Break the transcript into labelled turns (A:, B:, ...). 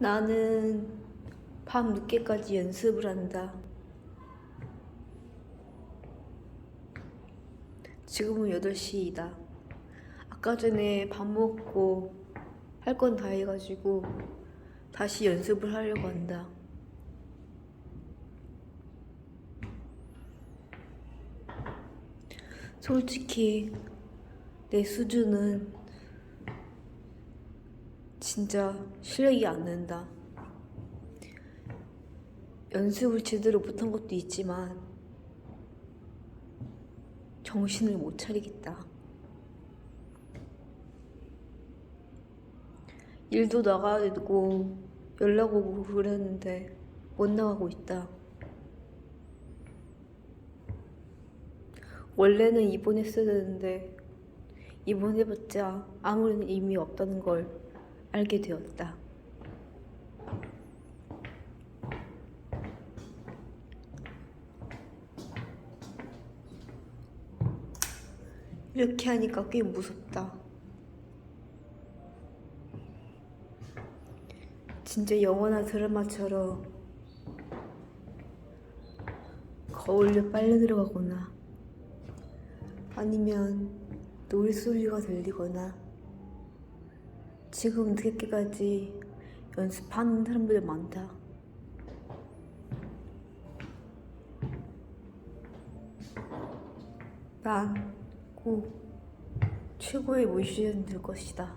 A: 나는 밤 늦게까지 연습을 한다. 지금은 8시이다. 아까 전에 밥 먹고 할 건 다 해가지고 다시 연습을 하려고 한다. 솔직히 내 수준은 진짜 실력이 안 는다. 연습을 제대로 못한 것도 있지만 정신을 못 차리겠다. 일도 나가야 되고 연락 오고 그랬는데 못 나가고 있다. 원래는 입원했어야 되는데 입원해봤자 아무런 의미 없다는 걸 알게 되었다. 이렇게 하니까 꽤 무섭다. 진짜 영화나 드라마처럼 거울로 빨려 들어가거나 아니면 노랫소리가 들리거나 지금 늦게까지 연습하는 사람들 많다. 난 꼭 최고의 뮤지션이 될 것이다.